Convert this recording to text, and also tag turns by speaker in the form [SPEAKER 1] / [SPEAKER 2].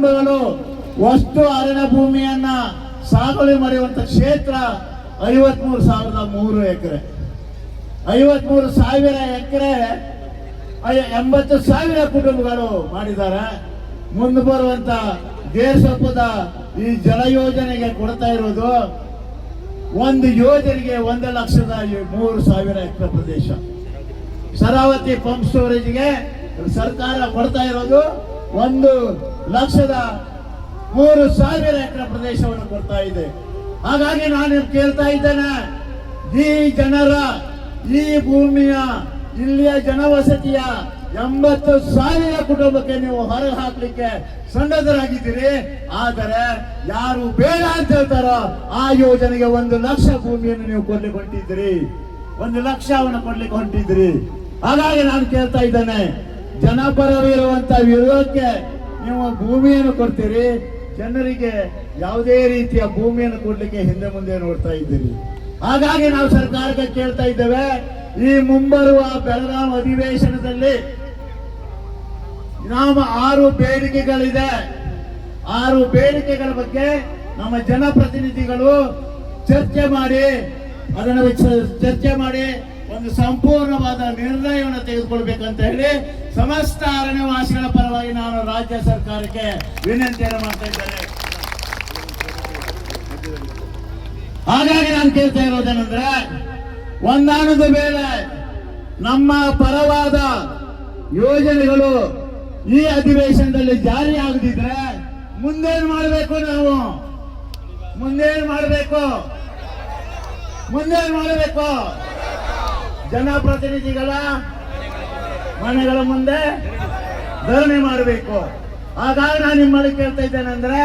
[SPEAKER 1] ಕುಟುಂಬಗಳು ವಸ್ತು ಅರಣ್ಯ ಭೂಮಿಯನ್ನ ಸಾಗುವಳಿ ಮಾಡುವಂತ ಕ್ಷೇತ್ರ ಐವತ್ಮೂರು ಸಾವಿರದ ಮೂರು ಎಕರೆ. ಐವತ್ಮೂರು ಸಾವಿರ ಎಕರೆ ಎಂಬತ್ತು ಸಾವಿರ ಕುಟುಂಬಗಳು ಮಾಡಿದ್ದಾರೆ. ಮುಂದೆ ಬರುವಂತ ದೇಶಪದ ಈ ಜಲ ಯೋಜನೆಗೆ ಕೊಡ್ತಾ ಇರೋದು ಒಂದು ಯೋಜನೆಗೆ ಒಂದು ಲಕ್ಷದ ಮೂರು ಸಾವಿರ ಎಕರೆ ಪ್ರದೇಶ. ಶರಾವತಿ ಪಂಪ್ ಸ್ಟೋರೇಜ್ಗೆ ಸರ್ಕಾರ ಕೊಡ್ತಾ ಇರೋದು ಒಂದು ಲಕ್ಷದ ಮೂರು ಸಾವಿರ ಎಕರೆ ಪ್ರದೇಶವನ್ನು ಕೊಡ್ತಾ ಇದೆ. ಹಾಗಾಗಿ ನಾನು ಕೇಳ್ತಾ ಇದ್ದೇನೆ, ಈ ಜನರ, ಈ ಭೂಮಿಯ ಇಲ್ಲಿಯ ಜನವಸತಿಯ ಎಂಬತ್ತು ಸಾವಿರ ಕುಟುಂಬಕ್ಕೆ ನೀವು ಹೊರ ಹಾಕ್ಲಿಕ್ಕೆ ಸನ್ನದ್ಧರಾಗಿದ್ದೀರಿ ಆದರೆ ಯಾರು ಬೇಡ ಅಂತ ಹೇಳ್ತಾರೋ ಆ ಯೋಜನೆಗೆ ಒಂದು ಲಕ್ಷ ಭೂಮಿಯನ್ನು ನೀವು ಕೊಡ್ಲಿಕ್ಕೆ ಹೊಂಟಿದ್ರಿ ಒಂದು ಲಕ್ಷವನ್ನು ಕೊಡ್ಲಿಕ್ಕೆ ಹೊಂಟಿದ್ರಿ ಹಾಗಾಗಿ ನಾನು ಕೇಳ್ತಾ ಇದ್ದೇನೆ ಜನಪರವಿರುವಂತ ವಿರೋಧಕ್ಕೆ ನೀವು ಭೂಮಿಯನ್ನು ಕೊಡ್ತೀರಿ, ಜನರಿಗೆ ಯಾವುದೇ ರೀತಿಯ ಭೂಮಿಯನ್ನು ಕೊಡ್ಲಿಕ್ಕೆ ಹಿಂದೆ ಮುಂದೆ ನೋಡ್ತಾ ಇದ್ದೀರಿ. ಹಾಗಾಗಿ ನಾವು ಸರ್ಕಾರಕ್ಕೆ ಕೇಳ್ತಾ ಇದ್ದೇವೆ, ಈ ಮುಂಬರುವ ಬೆಳಗಾವಿ ಅಧಿವೇಶನದಲ್ಲಿ ನಮ್ಮ ಆರು ಬೇಡಿಕೆಗಳಿದೆ. ಆರು ಬೇಡಿಕೆಗಳ ಬಗ್ಗೆ ನಮ್ಮ ಜನಪ್ರತಿನಿಧಿಗಳು ಚರ್ಚೆ ಮಾಡಿ, ಅದನ್ನು ಚರ್ಚೆ ಮಾಡಿ ಒಂದು ಸಂಪೂರ್ಣವಾದ ನಿರ್ಣಯವನ್ನು ತೆಗೆದುಕೊಳ್ಬೇಕಂತ ಹೇಳಿ ಸಮಸ್ತ ಅರಣ್ಯವಾಸಿಗಳ ನಾನು ರಾಜ್ಯ ಸರ್ಕಾರಕ್ಕೆ ವಿನಂತಿಯನ್ನು ಮಾಡ್ತಾ ಇದ್ದೇನೆ. ಹಾಗಾಗಿ ನಾನು ಕೇಳ್ತಾ ಇರೋದೇನಂದ್ರೆ, ಒಂದಾನದ ಮೇಲೆ ನಮ್ಮ ಪರವಾದ ಯೋಜನೆಗಳು ಈ ಅಧಿವೇಶನದಲ್ಲಿ ಜಾರಿ ಆಗದಿದ್ರೆ ಮುಂದೇನು ಮಾಡಬೇಕು ನಾವು? ಮುಂದೇನು ಮಾಡಬೇಕು? ಮುಂದೇನು ಮಾಡಬೇಕು? ಜನಪ್ರತಿನಿಧಿಗಳ ಮನೆಗಳ ಮುಂದೆ ಧರಣಿ ಮಾಡಬೇಕು. ಹಾಗಾಗಿ ನಾನು ನಿಮ್ಮಲ್ಲಿ ಕೇಳ್ತಾ ಇದ್ದೇನೆ ಅಂದ್ರೆ